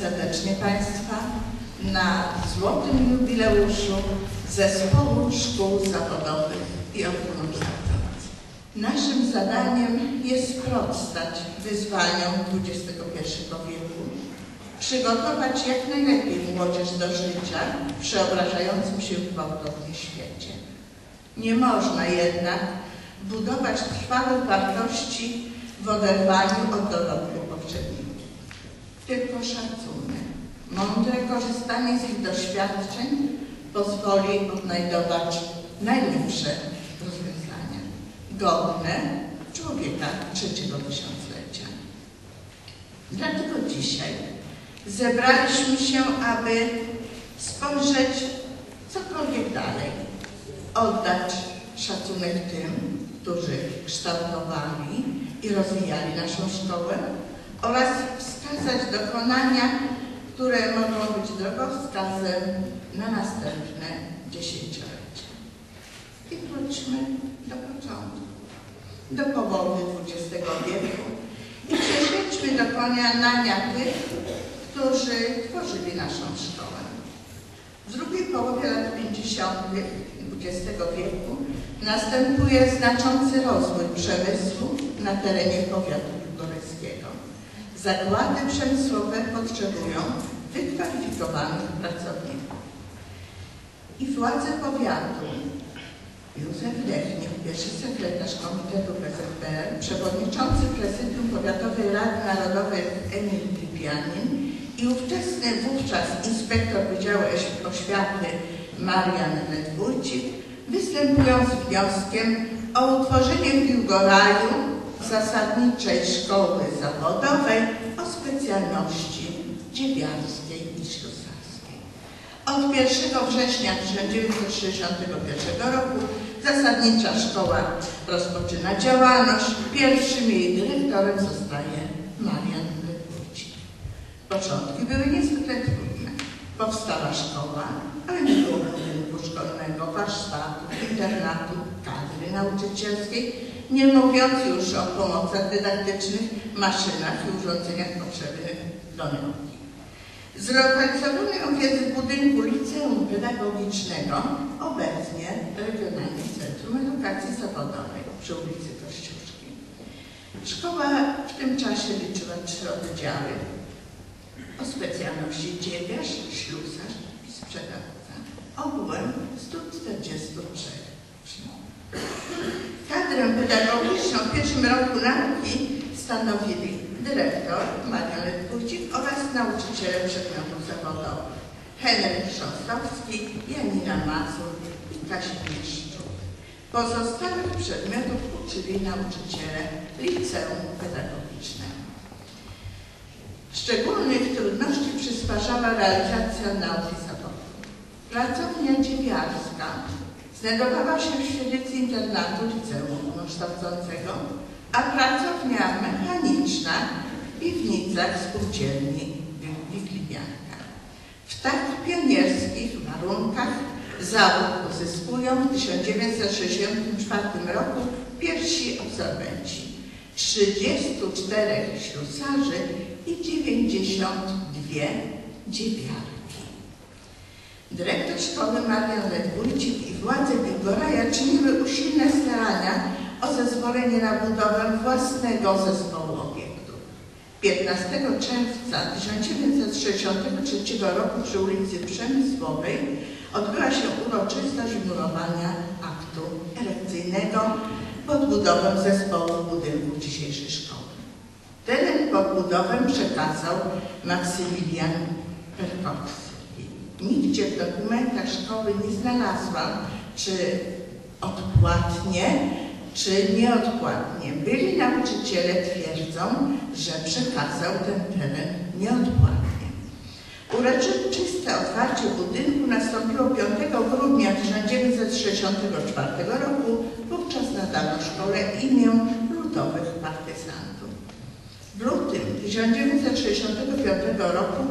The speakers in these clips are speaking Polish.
serdecznie Państwa na złotym jubileuszu Zespołu Szkół Zawodowych i Ochrony Kształcącej. Naszym zadaniem jest sprostać wyzwaniom XXI wieku, przygotować jak najlepiej młodzież do życia w przeobrażającym się gwałtownie świecie. Nie można jednak budować trwałych wartości w oderwaniu od dorobku. Tylko szacunek, mądre korzystanie z ich doświadczeń pozwoli odnajdować najlepsze rozwiązania, godne człowieka trzeciego tysiąclecia. Dlatego dzisiaj zebraliśmy się, aby spojrzeć cokolwiek dalej, oddać szacunek tym, którzy kształtowali i rozwijali naszą szkołę oraz wskazać dokonania, które mogą być drogowskazem na następne dziesięciolecia. I wróćmy do początku, do połowy XX wieku i prześledźmy dokonania tych, którzy tworzyli naszą szkołę. W drugiej połowie lat 50. XX wieku następuje znaczący rozwój przemysłu na terenie powiatu. Zakłady przemysłowe potrzebują wykwalifikowanych pracowników. I władze powiatu, Józef Lechnik, pierwszy sekretarz Komitetu PZPR, przewodniczący prezydium Powiatowej Rady Narodowej Emil Pipianin i ówczesny wówczas inspektor Wydziału Oświaty Marian Ledwójcik występują z wnioskiem o utworzenie w Biłgoraju zasadniczej szkoły zawodowej specjalności dziewiarskiej i ślusarskiej. Od 1 września 1961 roku zasadnicza szkoła rozpoczyna działalność. Pierwszym jej dyrektorem zostaje Marian Ledwójcik. Początki były niezwykle trudne. Powstała szkoła, ale nie było budynku szkolnego, warsztatu, internatu, kadry nauczycielskiej, nie mówiąc już o pomocach dydaktycznych, maszynach i urządzeniach potrzebnych do nauki. Zlokalizowany on jest w budynku Liceum Pedagogicznego, obecnie Regionalnym Centrum Edukacji Zawodowej przy ulicy Kościuszki. Szkoła w tym czasie liczyła trzy oddziały o specjalności dziewiarz, ślusarz i sprzedawca. Ogółem 143 Kadrę pedagogiczną w pierwszym roku nauki stanowili dyrektor Marian Ledwójcik oraz nauczyciele przedmiotów zawodowych Henryk Chrząstowski, Janina Mazur i Kazimierz Szczuk. Pozostałych przedmiotów uczyli nauczyciele Liceum Pedagogicznego. Szczególnych trudności przysparzała realizacja nauki zawodu. Pracownia dziewiarska znajdowała się w świetlicy internatu liceum ogólnokształcącego, a pracownia mechaniczna w piwnicach spółdzielni Wigliwianka. W tak pionierskich warunkach zawód uzyskują w 1964 roku pierwsi absolwenci. 34 ślusarzy i 92 dziewiarki. Dyrektor szkoły Marian Ledwójcik i władze Bigoraja czyniły usilne starania o zezwolenie na budowę własnego zespołu obiektów. 15 czerwca 1963 roku przy ulicy Przemysłowej odbyła się uroczystość murowania aktu erekcyjnego pod budowę zespołu budynku dzisiejszej szkoły. Teren pod budowę przekazał Maksymilian Perkowski. Nigdzie w dokumentach szkoły nie znalazłam, czy odpłatnie, czy nieodpłatnie. Byli nauczyciele twierdzą, że przekazał ten teren nieodpłatnie. Uroczyste otwarcie budynku nastąpiło 5 grudnia 1964 roku. Wówczas nadano szkole imię ludowych partyzantów. W lutym 1965 roku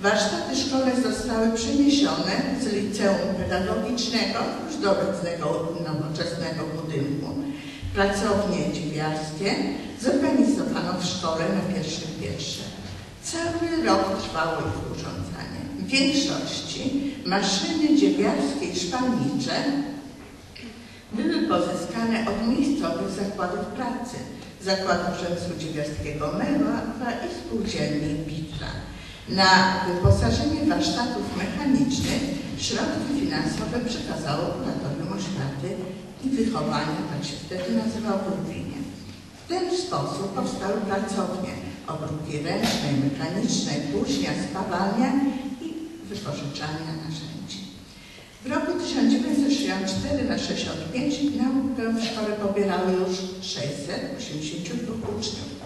warsztaty szkolne zostały przeniesione z liceum pedagogicznego już do obecnego nowoczesnego budynku. Pracownie dziewiarskie zorganizowano w szkole na pierwszym pierwsze. Cały rok trwało ich urządzanie. W większości maszyny dziewiarskie i szpalnicze były pozyskane od miejscowych zakładów pracy, Zakładu Przemysłu Dziewiarskiego Merwa i Spółdzielni Bitra. Na wyposażenie warsztatów mechanicznych środki finansowe przekazało Kuratorium Oświaty i Wychowania, tak się wtedy nazywał Lublinie. W ten sposób powstały pracownie obróbki ręcznej, mechanicznej, płucznia, spawalnia i wypożyczalnia narzędzi. W roku 1964 na 65 naukę w szkole pobierały już 682 uczniów.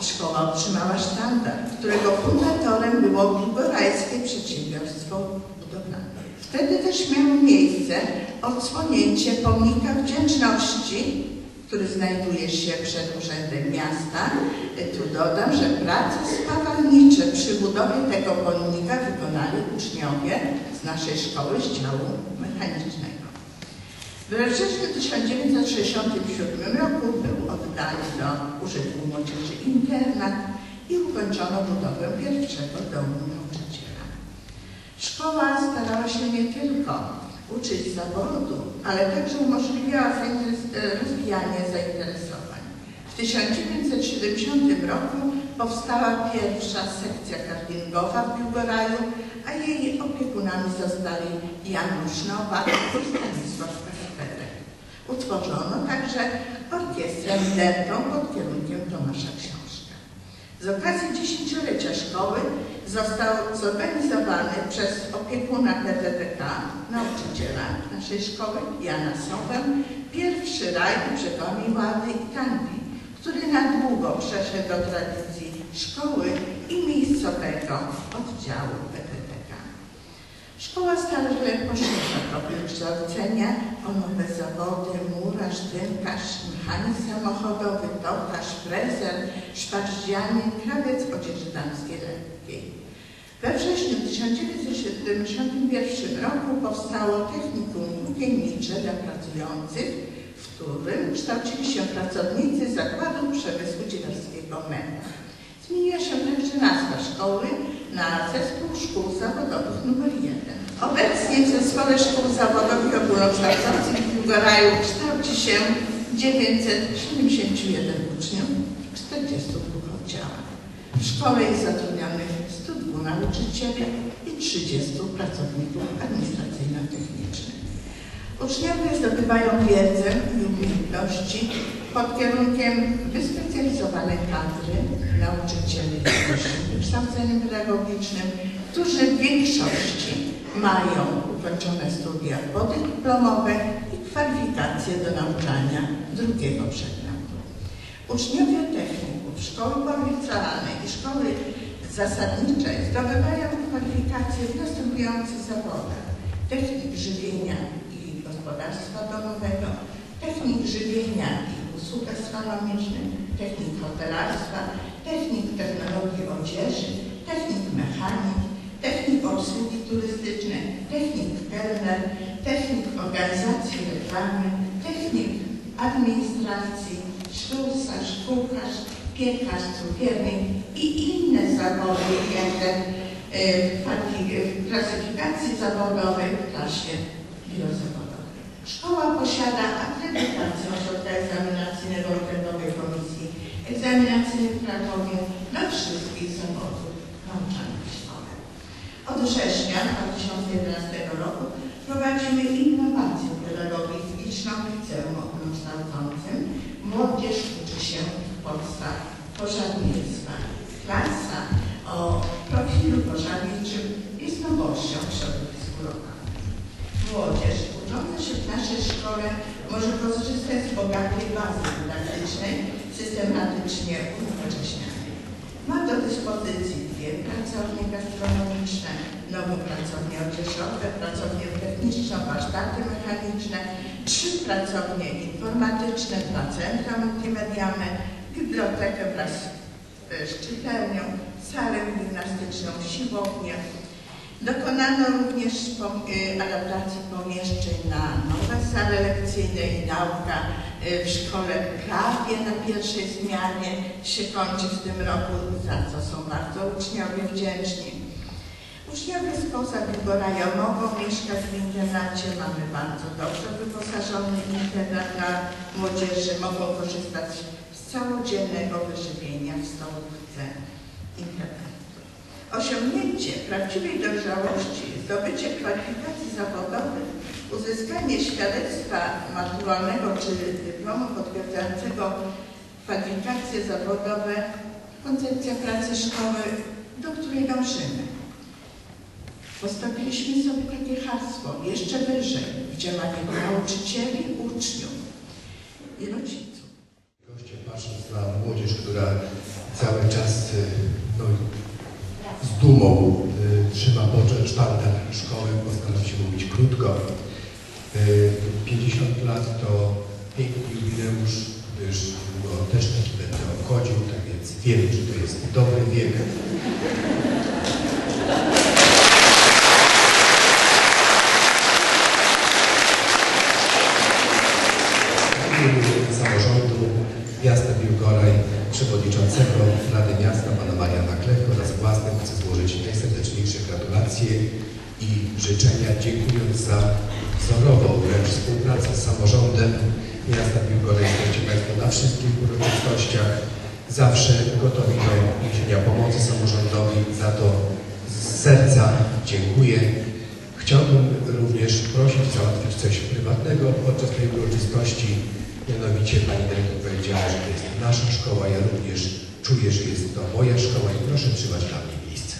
Szkoła otrzymała sztandar, którego fundatorem było Grigorajskie Przedsiębiorstwo Budowlane. Wtedy też miało miejsce odsłonięcie pomnika wdzięczności, który znajduje się przed Urzędem Miasta. Tu dodam, że prace spawalnicze przy budowie tego pomnika wykonali uczniowie z naszej szkoły z działu mechanicznego. We wrześniu 1967 roku był oddany do użytku młodzieży internat i ukończono budowę pierwszego domu nauczyciela. Szkoła starała się nie tylko uczyć zawodu, ale także umożliwiała rozwijanie zainteresowań. W 1970 roku powstała pierwsza sekcja karlingowa w Biłgoraju, a jej opiekunami zostali Janusz Nowak i Stanisław. Utworzono także orkiestrę liderną pod kierunkiem Tomasza Książka. Z okazji dziesięciolecia szkoły został zorganizowany przez opiekuna PTTK, nauczyciela naszej szkoły, Jana Sowę, pierwszy rajd przegoni Łady i Tangi, który na długo przeszedł do tradycji szkoły i miejscowego oddziału PTTK. Szkoła stale poszerza profil kształcenia o nowe zawody, murarz, tynkarz, mechanik samochodowy, tokarz, frezer, szparździanin, krawiec odzieży damskiej lekkiej. We wrześniu 1971 roku powstało technikum włókiennicze dla pracujących, w którym kształcili się pracownicy Zakładu Przemysłu Dzielarskiego MENA. Zmieniła się także nazwa szkoły na Zespół Szkół Zawodowych nr 1. Obecnie w Zespole Szkół Zawodowych Ogólnokształcących w Biłgoraju kształci się 971 uczniów w 42 oddziałach. W szkole jest zatrudnionych 102 nauczycieli i 30 pracowników administracyjno-technicznych. Uczniowie zdobywają wiedzę i umiejętności pod kierunkiem wyspecjalizowanej kadry nauczycieli z wykształceniem pedagogicznym, którzy w większości mają ukończone studia podyplomowe i kwalifikacje do nauczania drugiego przedmiotu. Uczniowie techników szkoły podlicealnej i szkoły zasadniczej zdobywają kwalifikacje w następujących zawodach. Technik żywienia gospodarstwa domowego, technik żywienia i usług gastronomicznych, technik hotelarstwa, technik technologii odzieży, technik mechanik, technik obsługi turystycznej, technik kelner, technik organizacji reklamy, technik administracji, ślusarz, kucharz, piekarz, cukiernik i inne zawody objęte w klasyfikacji zawodowej w klasie biozawodowej. Szkoła posiada akredytację ośrodka egzaminacyjnego Okręgowej Komisji Egzaminacyjnej w Krakowie dla wszystkich zawodów nauczanych w szkole. Od września 2011 roku prowadzimy innowację pedagogiczną w liceum ogólnokształcącym. Młodzież uczy się w podstaw pożarnictwa. Klasa o profilu pożarniczym jest nowością w środowisku lokalnym. Młodzież ucząca się w naszej szkole może bogatej bazy dydaktycznej, systematycznie unowocześnianej. Ma do dyspozycji dwie pracownie gastronomiczne, nowe pracownie odzieżowe, pracownie techniczne, warsztaty mechaniczne, trzy pracownie informatyczne, dwa centra multimedialne, bibliotekę wraz z czytelnią, salę gimnastyczną, siłownię. Dokonano również adaptacji pomieszczeń na nowe sale lekcyjne i nauka y, w szkole prawie na pierwszej zmianie się kończy w tym roku, za co są bardzo uczniowie wdzięczni. Uczniowie spoza Bigoraja mogą mieszkać w internacie. Mamy bardzo dobrze wyposażony internat dla młodzieży. Mogą korzystać z całodziennego wyżywienia w stołówce internatu. Osiągnięcie prawdziwej dojrzałości, zdobycie kwalifikacji zawodowych, uzyskanie świadectwa maturalnego czy dyplomu potwierdzającego kwalifikacje zawodowe, koncepcja pracy szkoły, do której dążymy. Postawiliśmy sobie takie hasło, jeszcze wyżej, w działaniu nauczycieli, uczniów i rodziców. Goście patrząc na młodzież, która cały czas y, no, z dumą y, trzyma poczet sztandar szkoły, postaram się mówić krótko. Y, 50 lat to piękny jubileusz, gdyż go też taki będę obchodził, tak więc wiem, że to jest dobry wiek. Samorządu miasta Biłgoraj, przewodniczącego Rady Miasta pana Mariana Klechko oraz własnym chcę złożyć najserdeczniejsze gratulacje i życzenia, dziękując za wzorową wręcz współpracę z samorządem miasta Biłgoraj. Jesteście Państwo na wszystkich uroczystościach zawsze gotowi do niesienia pomocy samorządowi. Za to z serca dziękuję. Chciałbym również prosić załatwić coś prywatnego podczas tej uroczystości. Mianowicie Pani Dyrektor powiedziała, że to jest nasza szkoła. Ja również czuję, że jest to moja szkoła i proszę trzymać dla mnie miejsce.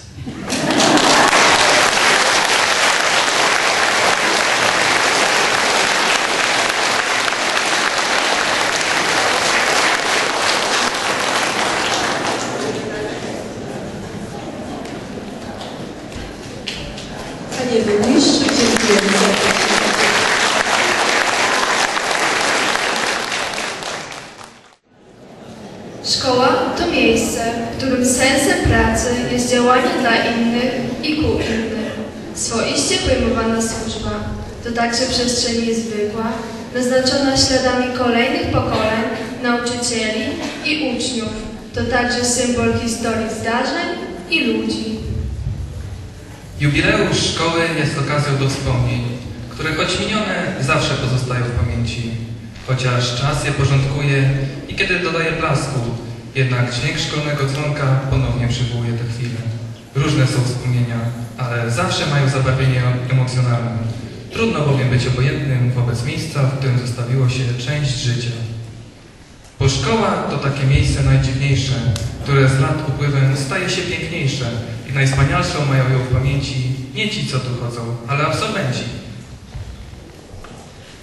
Panie Burmistrzu, dziękujemy za to. Szkoła to miejsce, w którym sensem pracy jest działanie dla innych i ku innym. Swoiście pojmowana służba to także przestrzeń niezwykła, naznaczona śladami kolejnych pokoleń, nauczycieli i uczniów. To także symbol historii zdarzeń i ludzi. Jubileusz szkoły jest okazją do wspomnień, które choć minione zawsze pozostają w pamięci. Chociaż czas je porządkuje i kiedy dodaje blasku, jednak dźwięk szkolnego dzwonka ponownie przywołuje te chwile. Różne są wspomnienia, ale zawsze mają zabarwienie emocjonalne. Trudno bowiem być obojętnym wobec miejsca, w którym zostawiło się część życia. Bo szkoła to takie miejsce najdziwniejsze, które z lat upływem staje się piękniejsze i najwspanialszą mają ją w pamięci nie ci, co tu chodzą, ale absolwenci.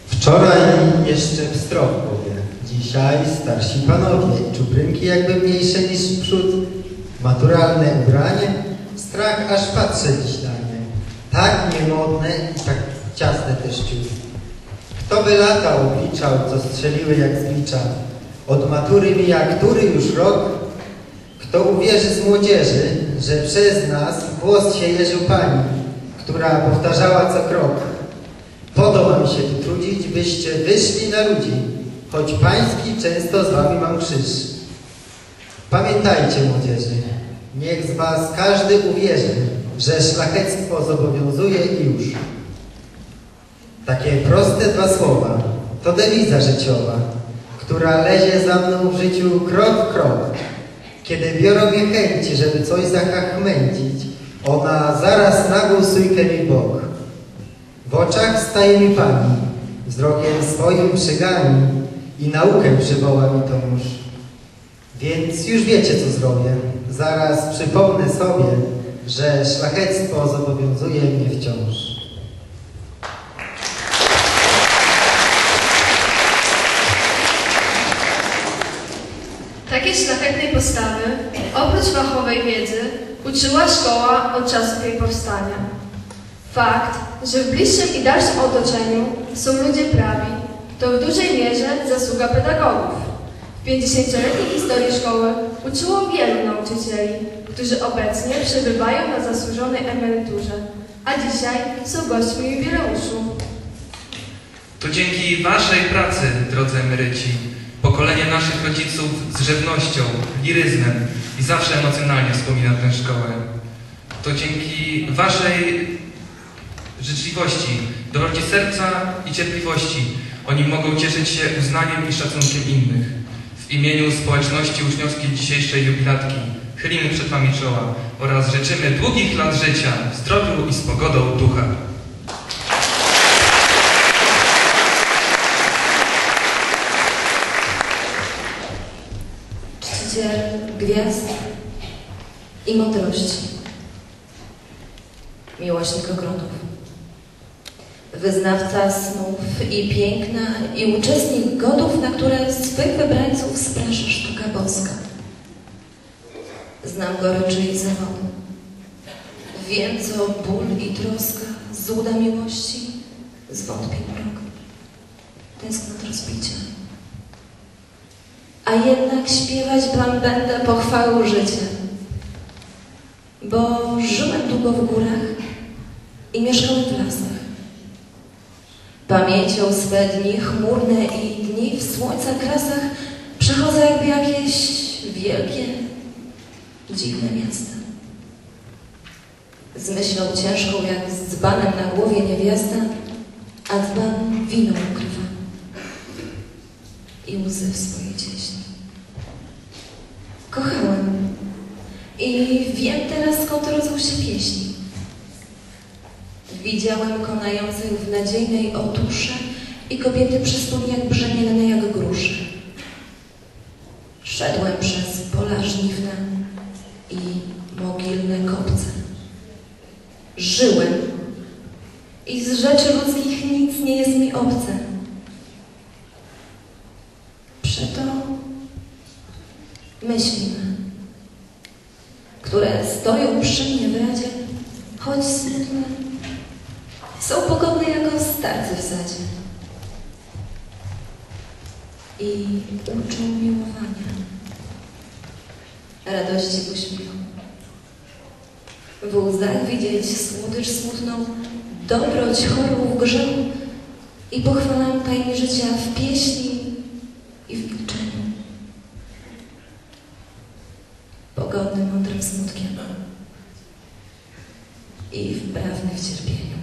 Wczoraj jeszcze w Strowkowie, dzisiaj starsi panowie, czuprynki jakby mniejsze niż w przód, maturalne ubranie, strach aż patrzeć na nie. Tak niemodne i tak ciasne też ciut. Kto by lata obliczał, co strzeliły jak z bicza, od matury mija który już rok, kto uwierzy z młodzieży, że przez nas głos się jeżył pani, która powtarzała co krok. Podoba mi się tu trudzić, byście wyszli na ludzi, choć pański często z wami mam krzyż. Pamiętajcie, młodzieży, niech z was każdy uwierzy, że szlachectwo zobowiązuje i już. Takie proste dwa słowa to dewiza życiowa, która lezie za mną w życiu krok w krok. Kiedy biorą mnie chęci, żeby coś zachachmęcić, ona zaraz nagłą mi bok. W oczach staje mi Pani, wzrokiem swoim przygani i naukę przywoła mi to mórz. Więc już wiecie, co zrobię. Zaraz przypomnę sobie, że szlachectwo zobowiązuje mnie wciąż. Uczyła szkoła od czasów jej powstania. Fakt, że w bliższym i dalszym otoczeniu są ludzie prawi, to w dużej mierze zasługa pedagogów. W 50-letniej historii szkoły uczyło wielu nauczycieli, którzy obecnie przebywają na zasłużonej emeryturze, a dzisiaj są gośćmi jubileuszu. To dzięki waszej pracy, drodzy emeryci, pokolenie naszych rodziców z żywnością, liryzmem i zawsze emocjonalnie wspomina tę szkołę. To dzięki waszej życzliwości, dobroci serca i cierpliwości oni mogą cieszyć się uznaniem i szacunkiem innych. W imieniu społeczności uczniowskiej dzisiejszej jubilatki chylimy przed wami czoła oraz życzymy długich lat życia, w zdrowiu i z pogodą ducha. Gwiazd i mądrości, miłośnik ogrodów, wyznawca snów i piękna i uczestnik godów, na które swych wybrańców sprasza sztuka boska. Znam goryczy i zawody. Wiem, co ból i troska, złuda miłości, zwątpień mrok, tęsknot rozbicia. A jednak śpiewać wam będę pochwały życia, bo żyłem długo w górach i mieszkałem w lasach. Pamięcią swe dni chmurne i dni w słońca krasach przechodzę jakby jakieś wielkie, dziwne miasta. Z myślą ciężką jak z dzbanem na głowie niewiasta, a dzban wino ukrywa i łzy w swojej Kochałem i wiem teraz skąd rodzą się pieśni. Widziałem konających w nadziejnej otusze i kobiety przy studni jak brzemienne jak grusze. Szedłem przez pola żniwne i mogilne kopce. Żyłem i z rzeczy ludzkich nic nie jest mi obce. choć chorób grzechu i pochwalam tajny życia w pieśni i w milczeniu. Pogodnym, mądrym smutkiem i w prawnym cierpieniu.